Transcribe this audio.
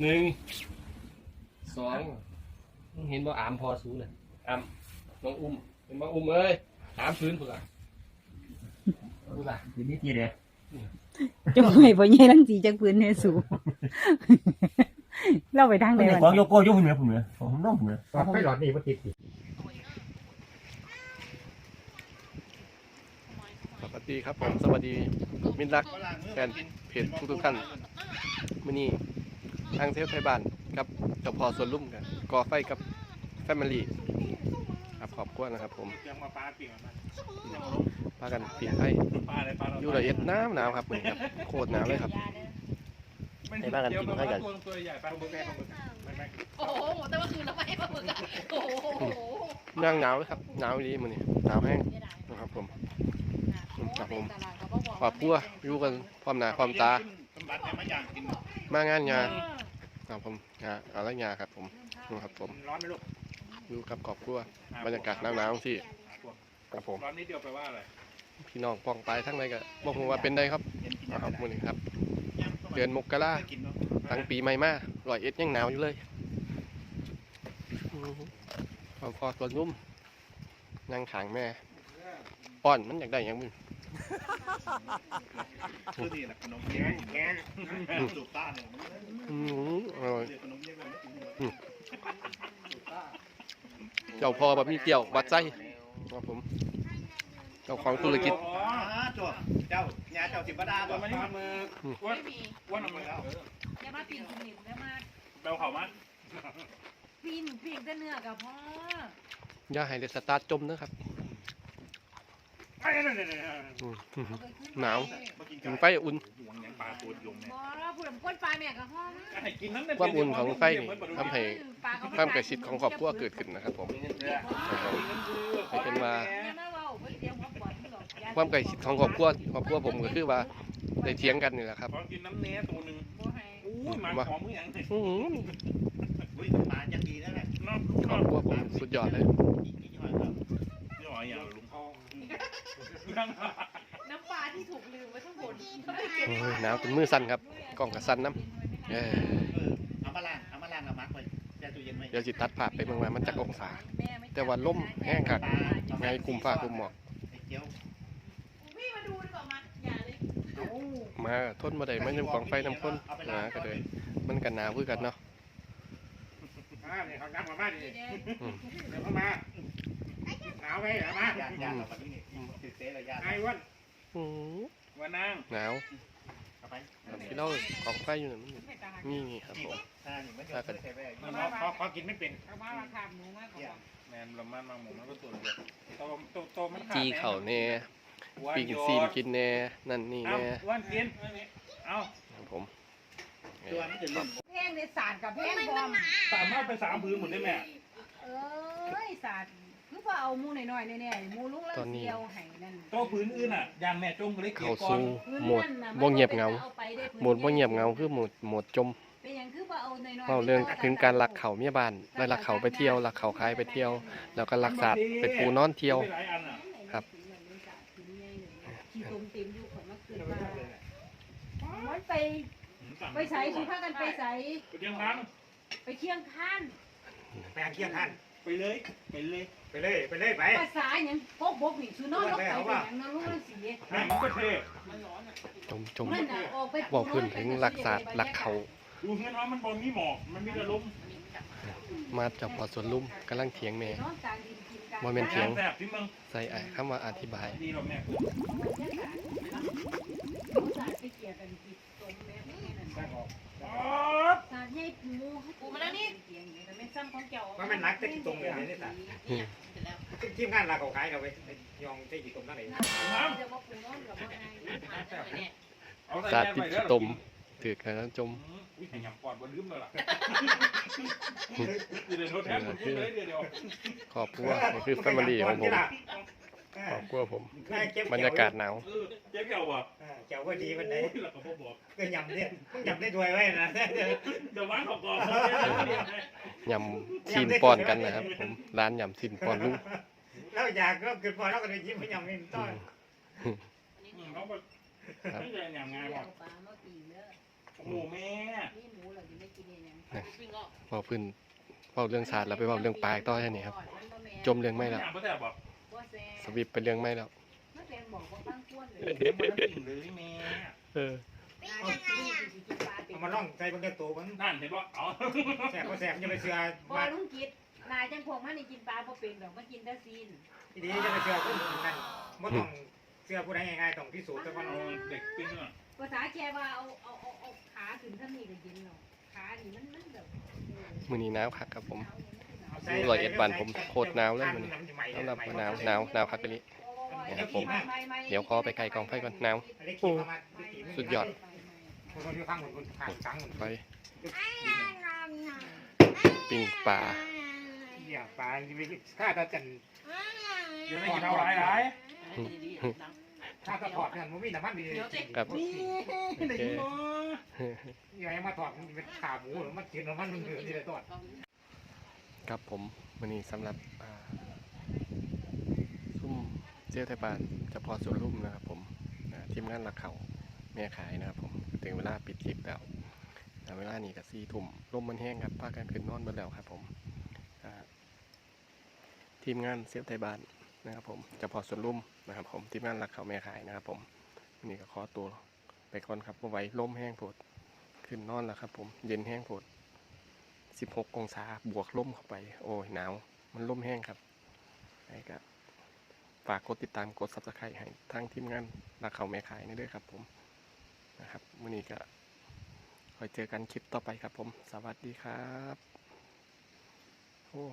หนึ่งสองเห็นว่าอามพอสูเลยอามน้องอุ้มเห็นว่าอุ้มเอ้ยอามพื้นเผื่อดูล่ะทีนี้ทีเดียวจงให้พ่อใหญ่ลังสีจักปืนให้สูเราไปทางใดไม่ได้วันของโยโก้ยกหุ่นเหนือผมเหนือผมน้องผมเหนือไม่หลอดนี่ว่าติดสิสวัสดีครับผมสวัสดีมิตรรักแฟนเพจทุกทุกๆท่านมื่อนี้ ทางเทลไทยบ้านกับเจ้าพ่อสวนลุ่มกันก่อไฟกับแฟมิลี่ครับขอบคุณนะครับ ผมยังมาปลาปีกมันพากันเปลี่ยนไฟปลาอะไรปลาอยู่ละเอียดหนาวหนาวครับมื้อนี้ครับโคตรหนาวเลยครับให้บ้านกันกินให้กันตัวใหญ่ปลาบึกแม่ปลาบึกไม่ไม่โอ้โหแต่ว่าคืนเราไปให้ปลาหมึกอะโอ้โหนั่งหนาวเลยครับหนาวดีมื้อนี้หนาวแห้งนะครับผมครับผมขอบคุณอยู่กันพร้อมหน้าพร้อมตาสมบัติเนี่ยมันอยากกินมางานงาน ครับผมงานอะไรงานครับผมนะครับผมร้อนไหมลูกอยู่กับครอบครัวบรรยากาศหนาวๆที่ครับผมร้อนนิดเดียวแปลว่าอะไรพี่น้องป้องไปทั้งไรก็บอกผมว่าเป็นได้ครับนะครับมื้อนี้ครับ เดือนมกรากินเนาะตั้งปีใหม่มาร้อยเอ็ดยังหนาวอยู่เลยอือหือพอพอตัวนุ่มนั่งขางแม่ป้อนมันอยากได้หยังมึง คือนี่แหละขนมแกงแกงลูกตาเนี่ยอื้อหืออร่อยเรียกขนมเยอะเลยเจ้าพ่อแบบมีเกี่ยววัดไส้ครับผมเจ้าของธุรกิจอ๋อจ้ะเจ้าญาเจ้าสิบดาตัวมันนี่มือไม่มีว่าน้ำมือแล้วอย่ามาปีนกินหนิบอย่ามาเบลเขามาปีนปีนแต่เนื้อกับพ่ออย่าให้เดสตาร์ทจมนะครับ หนาวมากินถึงไฟอุ่นห่วงยังปลาตูดยุงเนี่ยบอเราพูดถึงก้นปลาแม่กับพ่อนะให้กินนั้นความอุ่นของไฟนี่ทำให้ปลก็ความกระชิดของครอบครัวเกิดขึ้นนะครับผมให้เป็นว่าอย่ามาเว้าเพิ่นเตรียมความปลอดภัยหรอกอย่ความใกล้ชิดของครอบครัวครอบครัวผมก็คือว่าได้เถียงกันนี่แหละครับขอกินน้ำเนื้อตัวหนึ่งบ่ให้อู้ยมาหอมมือยังเนี่ยอื้อหืออุ้ยปลายังดีนั่นแหละเนาะครอบครัวผมสุดยอดเลย นี่หอยอย่างลุงพ่อน้ำปลาที่ถูกลืมไว้ข้างบนโอ้ยหนาวจนมือสั่นครับกล้องกับสั่นน้ำเอ้ยเอามาล้างเอามาล้างเอามักไว้แช่ตู้เย็นไว้เดี๋ยวจิตัดภาพไปเมืองว่ามันจะองศาแม่ไม่แต่ว่าลมแห้งคักไงกลุ่มฟ้ากลุ่มหมอก ไอ้เจียวพี่มาดูดีกว่ามาอย่าเลยมาทนมาได้มันยังกองไฟน้ำข้นหนาก็เลยมันกันหนาวคือกันเนาะอ่าเนี่ยเขาดังมาบ้านนี่อืมเดี๋ยวเข้ามา หนาวไหมเหรอมาญาติญาติเราแบบนี้นี่ติดเตะเลยญาติไอ้วันอื้อวันนั่งหนาวเอาไปที่เรากองไฟอยู่นั่นมันนี่นี่ครับผมอ่าอย่างไม่เกิดใส่แว่ขอขอกินไม่เป็นเอามาราคาหมูมากกว่าแมนลมมันมาหมูมันก็ตัวเดียวโตโตโตมันจีเข่าแน่ปิ้งซีนกินแน่นั่นนี่เอาแน่ วันกินเอาครับผมตัวมันจะลุ่มแพงในสารกับแพงบอมสามารถไปสามพื้นหมดได้ไหมเอ้ยสาร คือว่าเอาหมูหน่อยๆแน่ๆหมูลุงแล้วเดียวให้นั่นโตพื้นอื่นอะยางแม่จงก็เลยเก็เข้าบก่อสู่นโหมดบ่เงียบเหงาโหมดบ่เงียบเหงาคือโหมดโหมดจมเป็นอย่างคือว่าเอาหน่อยๆเล่าเรื่องถึงการลักเขาเมียบ้านได้ลักเขาไปเที่ยวลักเขาขายไปเที่ยว แล้วก็ลักสัตว์เป็นปูนอนเที่ยวไปหลายอันอะครับ ขี้ตมเต็มอยู่ของมันเกิดว่ามันไปไปใส่สิพากันไปใส่ไปเชียงคันไปเคียงข้าน ไปเชียงคันไปเลย ไปเลย ไปเลยไปเลยไปภาษาอย่างพกบกนี่สุนอนลกไปเป็นอย่างนั้นลูกนั่นสินั่นก็เท่จมจมมันน่ะออกไปบอกพื้นถึงลักสัตว์ลักเขา ดูเงินว่ามันบนมีหมอกมันมีแต่ลมมาจับพอสวนลุ่มกำลังเถียงแม่นอนกลางดินกินกลางบ่แม่นเถียงแสบที่มึงใส่ไอ้คำว่าอธิบายดีหรอแม่สารไปเกี่ยกันกินตรงแม่นั่นแม่ออกสารให้หมูปูมาแล้วนี่เกี่ยงนี่แต่ไม่ซ้ำของเจ้าว่ามันรักแต่กี่ตรงเลยนี่สาร ทีมงานเราเขาขายเราไปยองได้กี่ตรงนั่นเองจะว่าปูนอนกับว่าไงสาดติดขี้ตมถือกันแล้วจมอุ้ยยำปอดบนลืมเลยล่ะเดี๋ยวโทษแทนผมเลยเดี๋ยวเดี๋ยวครอบครัวนี่คือแฟมิลี่ของผมครอบครัวผม บรรยากาศหนาวเออเจ๊เกี่ยวอะเจ้าว่าดีมันได้โอ้ยหลักกับพ่อบอกก็ยำเนี่ยยำได้ด้วยไว้นะเดี๋ยววางขอบกองยำซีนป้อนกันนะครับผมร้านยำซีนป้อนลุง แล้วอยากก็เกิดพอแล้วก็เลยยิ้มให้ยำนี่ต้อนเขาบอกไม่ใช่ยำงานหรอกปลาเมื่อกี้เนอะโอ้โหแม่นี่หมูเราจะไม่กินเนี่ยเว้าพื้นเว้าเรื่องศาสตร์แล้วไปเว้าเรื่องปลาอีกต่อแค่นี้ครับ จมเรื่องไม่แล้วไม่ได้บอกสวิปเป็นเรื่องไม่แล้วมันเป็นบอกว่าตั้งควรเลยเดี๋ยวมันต้องกินเลยแม่เออเอามาล่องใจบนเดือตัวมันนั่นเห็นว่าเอาแสบก็แสบจะไปเสือพอมาลุงกิด นายจังพงมันนี่กินปลาบ่เป็นดอกมันกินแต่ซีนทีนี้จะไปเสือคนนั่นไม่ต้องเสือผู้ใดง่ายๆต้องพิสูจน์แต่ว่าเอาเด็กปิ้งอะภาษาแกว่าเอาเอาเอาเอาขาขึ้นท่านี่ก็กินเนาะขานี่มันมันแบบมื้อนี้หนาวคักครับผม เอาใส่ร้อยเอ็ดวันผมโคตรหนาวเลยมื้อนี้สำหรับหนาวหนาวหนาวคักไปนี้ครับผมเดี๋ยวขอไปไกลกองไฟก่อนหนาวเล็กขี่มามาสุดยอด คนคนอยู่ข้างคนคนข้างสังคน ไปปิ้งปลา เนี่ยปลาข้าตาจันเดี๋ยวไม่กินเอาหลายหลายข้าตาถอดเนี่ยมันมีน้ำมันดีครับนี่เด็กเนาะยังไงมาถอดมันเป็นขาหมูหรือมันกินน้ำมันมันเหลือที่ไหนถอดครับผมวันนี้สำหรับอ่าซุ่มเจียวไทยบานเจะพอสวนลุ่มนะครับผมอ่าทีมงานหลักเขาแม่ขายนะครับผมถึงเวลาปิดคลิปแล้วอ่าเวลานี้กับสี่ทุ่มลมมันแห้งครับพากันขึ้นนอนหมดแล้วครับผมอ่า ทีมงานเซียวไทยบ้านนะครับผมจะพอส่วนลุ่มนะครับผมทีมงานหลักเขาแม่ขายนะครับผมวันนี้ก็ขอตัวไปก่อนครับเพราไหว้ลมแห้งโผดขึ้นนอนแล้วครับ ผมเย็นแห้งโผด16 องศาบวกล่มเข้าไป โอ้ยหนาว มันล่มแห้งครับไอ้ก็ฝากกดติดตามกด subscribe ให้ทางทีมงานรักเขาแม่ขายนี่ด้วยครับ ผมนะครับวันนี้ก็คอยเจอกันคลิปต่อไปครับผม สวัสดีครับ โอ้